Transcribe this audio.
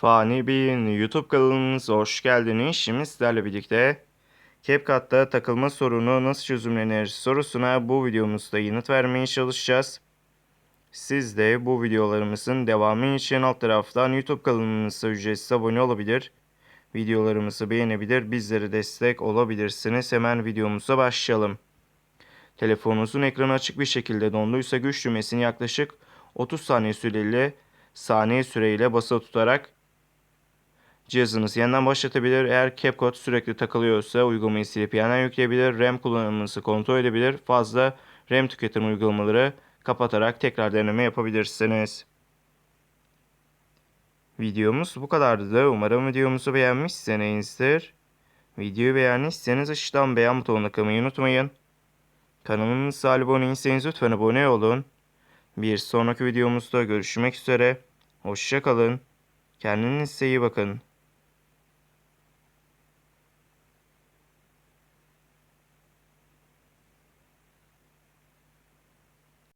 Fani Bey'in YouTube kanalımıza hoş geldiniz. Şimdi sizlerle birlikte CapCut'ta takılma sorunu nasıl çözümlenir sorusuna bu videomuzda yanıt vermeye çalışacağız. Siz de bu videolarımızın devamı için alt taraftan YouTube kanalımıza ücretsiz abone olabilir. Videolarımızı beğenebilir, bizlere destek olabilirsiniz. Hemen videomuza başlayalım. Telefonunuzun ekranı açık bir şekilde donduysa güç düğmesini yaklaşık 30 saniye süreli saniye süreyle basılı tutarak cihazınızı yeniden başlatabilir. Eğer CapCut sürekli takılıyorsa uygulamayı silip yeniden yükleyebilir. RAM kullanımınızı kontrol edebilir. Fazla RAM tüketen uygulamaları kapatarak tekrar deneme yapabilirsiniz. Videomuz bu kadardı. Umarım videomuzu beğenmişsinizdir. Videoyu beğendiyseniz aşağıdan beğen butonuna kılmayı unutmayın. Kanalımıza abone değilseniz lütfen abone olun. Bir sonraki videomuzda görüşmek üzere. Hoşçakalın. Kendinize iyi bakın.